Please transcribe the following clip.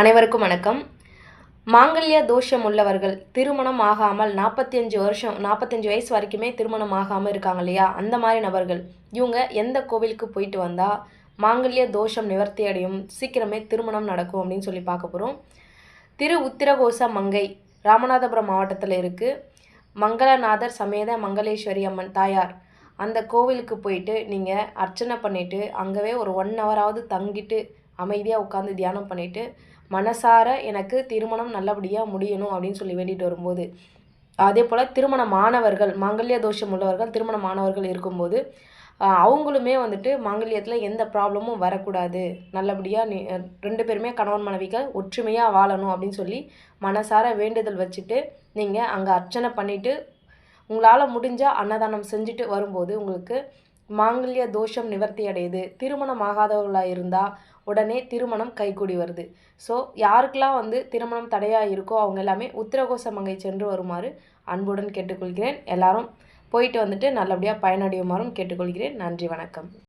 அனைவருக்கும் வணக்கம். மாங்கல்ய தோஷம் உள்ளவர்கள் திருமணம் ஆகாமல் நாற்பத்தி அஞ்சு வருஷம் நாற்பத்தஞ்சு வயசு வரைக்குமே திருமணம் ஆகாமல் இருக்காங்க இல்லையா? அந்த மாதிரி நபர்கள். இவங்க எந்த கோவிலுக்கு போயிட்டு வந்தால் மாங்கல்ய தோஷம் நிவர்த்தி அடையும்? சீக்கிரமே திருமணம் நடக்கும் அப்படின்னு சொல்லி பார்க்க போகிறோம் திரு உத்திரகோச மங்கை ராமநாதபுரம் மாவட்டத்தில் இருக்குது மங்களநாதர் சமேத மங்களேஸ்வரி அம்மன் தாயார். அந்த கோவிலுக்கு போயிட்டு நீங்கள் அர்ச்சனை பண்ணிவிட்டு அங்கவே ஒரு ஒன் ஹவராவது தங்கிட்டு அமைதியாக உட்காந்து தியானம் பண்ணிவிட்டு மனசார எனக்கு திருமணம் நல்லபடியாக முடியணும் அப்படின்னு சொல்லி வேண்டிட்டு வரும்போது அதே போல் திருமணமானவர்கள் மாங்கல்ய தோஷம் உள்ளவர்கள் திருமணமானவர்கள் இருக்கும்போது அவங்களுமே வந்துட்டு மாங்கல்யத்தில் எந்த ப்ராப்ளமும் வரக்கூடாது. நல்லபடியாக நீ ரெண்டு பேருமே கணவன் மனைவிகள் ஒற்றுமையாக வாழணும் அப்படின்னு சொல்லி மனசார வேண்டுதல் வச்சுட்டு நீங்கள் அங்கே அர்ச்சனை பண்ணிவிட்டு உங்களால் முடிஞ்சால் அன்னதானம் செஞ்சுட்டு வரும்போது உங்களுக்கு மாங்கல்ய தோஷம் நிவர்த்தி அடையுது திருமணம் ஆகாதவர்களாக இருந்தால் உடனே திருமணம் கைகூடி வருது. ஸோ யாருக்கெல்லாம் வந்து திருமணம் தடையாக இருக்கோ அவங்க எல்லாமே உத்திரகோச மங்கை சென்று வருமாறு அன்புடன் கேட்டுக்கொள்கிறேன். எல்லாரும் போயிட்டு வந்துட்டு நல்லபடியாக பயனடையுமாறும் கேட்டுக்கொள்கிறேன். நன்றி வணக்கம்.